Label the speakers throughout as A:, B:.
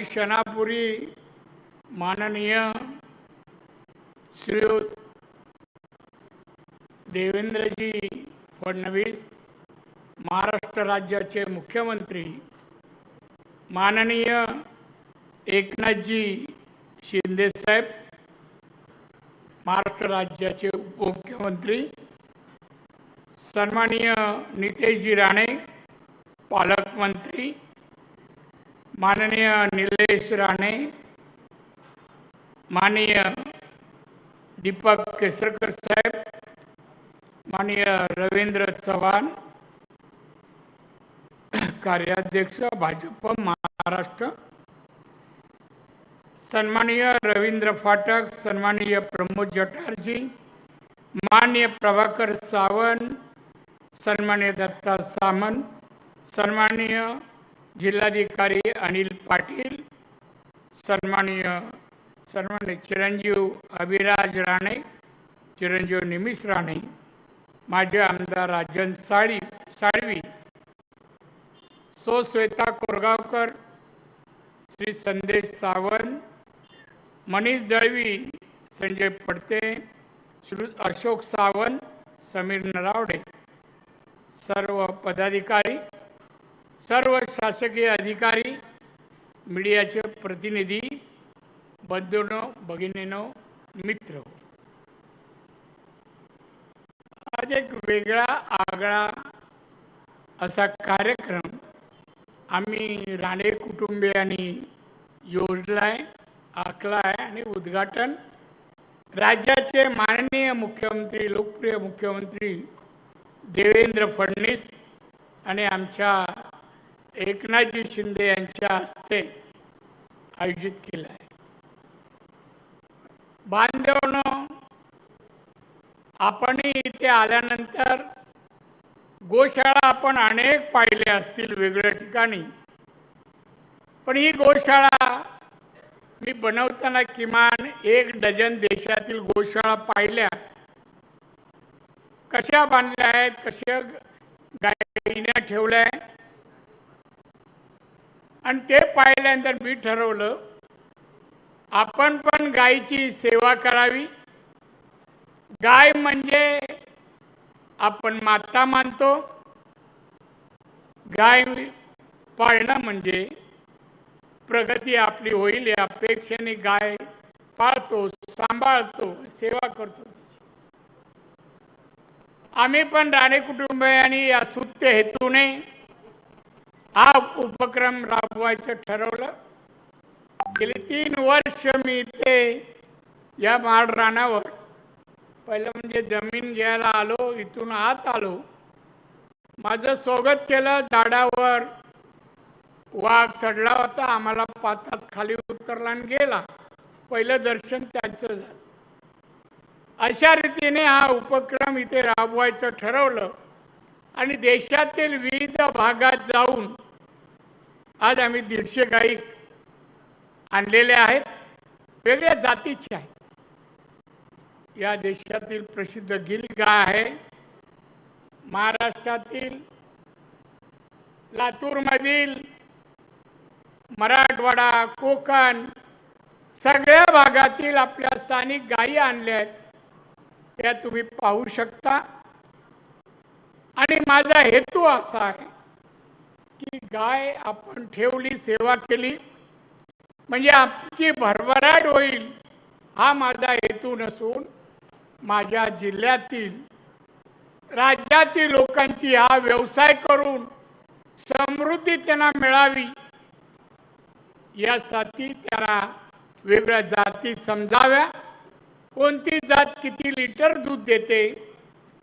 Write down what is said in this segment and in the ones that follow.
A: क्षणापूर्वी माननीय श्रीयुत देवेंद्रजी फडणवीस महाराष्ट्र राज्याचे मुख्यमंत्री माननीय एकनाथजी शिंदेसाहेब महाराष्ट्र राज्याचे उपमुख्यमंत्री सन्माननीय नितेशजी राणे पालकमंत्री माननीय निलेश राणे माननीय दीपक केसरकर साहेब माननीय रवींद्र चव्हाण कार्याध्यक्ष भाजप महाराष्ट्र सन्माननीय रवींद्र फाटक सन्माननीय प्रमोद जठारजी मान्य प्रभाकर सावंत सन्मान्य दत्ता सामंत सन्माननीय जिल्हाधिकारी अनिल पाटील सन्माननीय सन्मान्य चिरंजीव अभिराज राणे चिरंजीव निमिष राणे माझे आमदार राजन साळी साळवी सो श्वेता कोरगावकर श्री संदेश सावंत मनीष दळवी संजय पडते श्री अशोक सावंत समीर नरावडे सर्व पदाधिकारी सर्व शासकीय अधिकारी मीडियाचे प्रतिनिधी बंधूनो भगिनीनो मित्र आज एक वेगळा आगळा असा कार्यक्रम आम्ही राणे कुटुंबियांनी योजलाय आखलाय आणि उद्घाटन राज्याचे माननीय मुख्यमंत्री लोकप्रिय मुख्यमंत्री देवेंद्र फडणवीस आणि आमच्या एकनाथजी शिंदे यांच्या हस्ते आयोजित केलं आहे. बांधवनं आपणही इथे आल्यानंतर गोशाळा आपण अनेक पाहिल्या असतील वेगळ्या ठिकाणी. पण ही गोशाळा मी बनवताना किमान एक डझन देशातील गोशाळा पाहिल्या. कशा बांधल्या आहेत कशा गायीने ठेवल्या आणि ते पाहिल्यानंतर मी ठरवलं आपण पण गायीची सेवा करावी. गाय म्हणजे आपण माता मानतो. गाय पाळणं म्हणजे प्रगती आपली होईल या अपेक्षेने गाय पाळतो सांभाळतो सेवा करतो. आम्ही पण राणे कुटुंबियांनी या स्तुत्य हेतूने हा उपक्रम राबवायचं ठरवलं. गेली तीन वर्ष मी इथे या माड रानावर पहिलं म्हणजे जमीन घ्यायला आलो इथून आत आलो. माझं स्वागत केलं झाडावर वाघ चढला होता आम्हाला पातात खाली उतरला आणि गेला. पहिलं दर्शन त्यांचं झालं. अशा रीतीने हा उपक्रम इथे राबवायचं ठरवलं. आणि देशातील विविध भागात जाऊन आज आम्ही दीडशे गायी आणलेल्या आहेत. वेगळ्या जातीच्या आहेत. या देशातील प्रसिद्ध गिल गाय आहे. महाराष्ट्रातील लातूरमधील मराठवाडा कोकण सगळ्या भागातील आपल्या स्थानिक गायी आणल्या आहेत. त्या तुम्ही पाहू शकता. आणि माझा हेतू असा आहे की गाय आपण ठेवली सेवा केली म्हणजे आमची भरभराट होईल हा माझा हेतू नसून माझ्या जिल्ह्यातील राज्यातील लोकांची हा व्यवसाय करून समृद्धी त्यांना मिळावी यासाठी त्यांना वेगळ्या जाती समजाव्या. कोणती जात किती लिटर दूध देते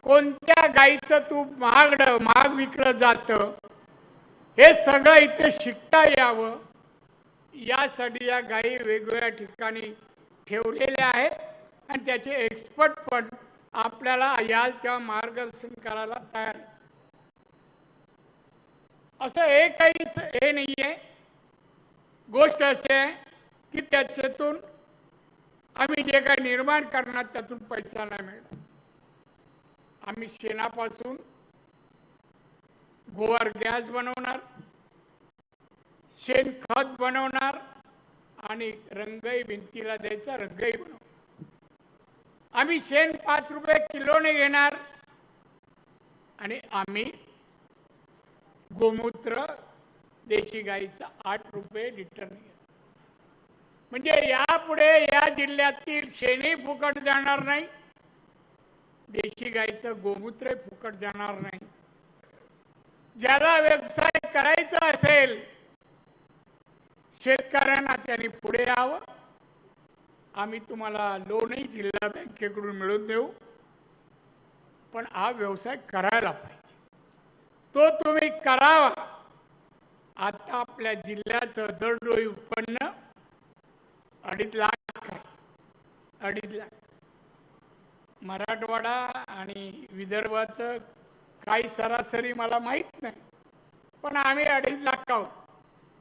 A: कोणत्या गाईचं तूप महागडं महाग विकलं जातं हे सगळं इथे शिकता यावं. यासाठी या गायी वेगवेगळ्या ठिकाणी ठेवलेल्या आहेत. आणि त्याचे एक्सपर्ट पण आपल्याला याल तेव्हा मार्गदर्शन करायला तयार असं हे काही हे नाही आहे गोष्ट अशी आहे की त्याच्यातून आम्ही जे काही निर्माण करणार त्यातून पैसा नाही मिळणार. आम्ही शेणापासून गोवर गॅस बनवणार शेणखत बनवणार आणि रंगही भिंतीला द्यायचा रंगही बनव आम्ही शेण पाच रुपये किलोने घेणार आणि आम्ही गोमूत्र देशी गाईचं आठ रुपये लिटरने घेणार. म्हणजे यापुढे या जिल्ह्यातील शेणी फुकट जाणार नाही देशी गाईचं गोमूत्र फुकट जाणार नाही. ज्याला व्यवसाय करायचा असेल शेतकऱ्यांना त्यांनी पुढे यावं. आम्ही तुम्हाला लोनही जिल्हा बँकेकडून मिळवून देऊ. पण हा व्यवसाय करायला पाहिजे. तो तुम्ही करावा. आता आपल्या जिल्ह्याचं दरडोई उत्पन्न अडीच लाख आहे. अडीच लाख. मराठवाडा आणि विदर्भाचं काही सरासरी मला माहीत नाही. पण आम्ही अडीच लाख आहोत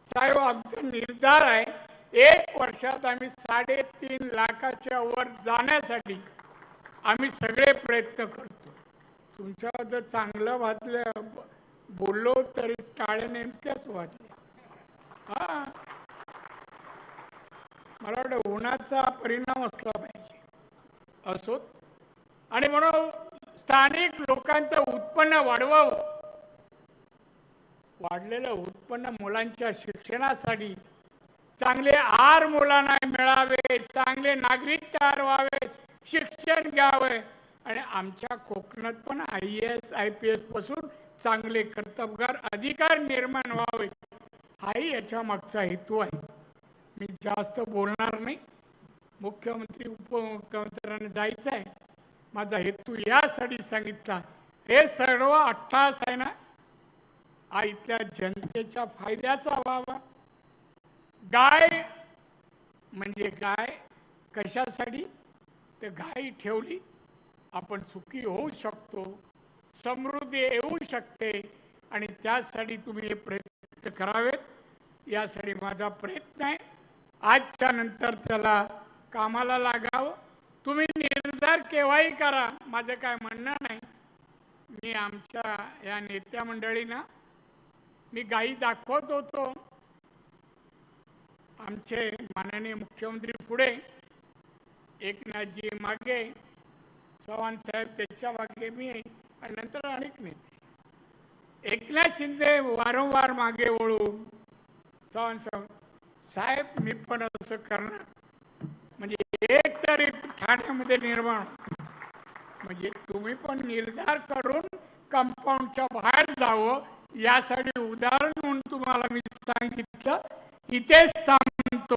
A: साहेब आमचा निर्धार आहे एक वर्षात आम्ही साडेतीन लाखाच्या वर जाण्यासाठी आम्ही सगळे प्रयत्न करतो. तुमच्याबद्दल चांगलं वाचलं बोललो तरी टाळे नेमक्याच वाटल्या हा. मला वाटतं उन्हाचा परिणाम असला पाहिजे. असो आणि म्हणून स्थानिक लोकांचं उत्पन्न वाढवावं. वाढलेलं उत्पन्न मुलांच्या शिक्षणासाठी चांगले आर मुलांना मिळावे चांगले नागरिक तयार व्हावे शिक्षण घ्यावे आणि आमच्या कोकणात पण आय एस आय पी एसपासून चांगले कर्तबगार अधिकार निर्माण व्हावे. हाही याच्या मागचा हेतू आहे. मी जास्त बोलणार नाही. मुख्यमंत्री उपमुख्यमंत्र्यांना जायचं आहे माझा हेतू यासाठी सांगितला. हे सर्व अठ्ठास आहे ना हा इथल्या जनतेच्या फायद्याचा व्हावा. गाय म्हणजे गाय कशासाठी? तर गाय ठेवली आपण सुखी होऊ शकतो समृद्धी येऊ शकते आणि त्यासाठी तुम्ही हे प्रयत्न करावेत. यासाठी माझा प्रयत्न आहे. आजच्या नंतर त्याला कामाला लागावं. तुम्ही निर्धार केव्हाही करा. माझं काय म्हणणं नाही. मी आमच्या या नेत्या मंडळींना मी गाई दाखवत होतो. आमचे माननीय मुख्यमंत्री पुढे एकनाथजी मागे चव्हाण साहेब त्याच्यामागे मी आणि नंतर अनेक नेते. एकनाथ शिंदे वारंवार मागे वळून चव्हाण साहेब साहेब मी पण असं करणार. म्हणजे ठाण्यामध्ये निर्माण म्हणजे तुम्ही पण निर्धार करून कंपाऊंडच्या बाहेर जावं यासाठी उदाहरण म्हणून तुम्हाला मी सांगितलं. इथेच थांबतो.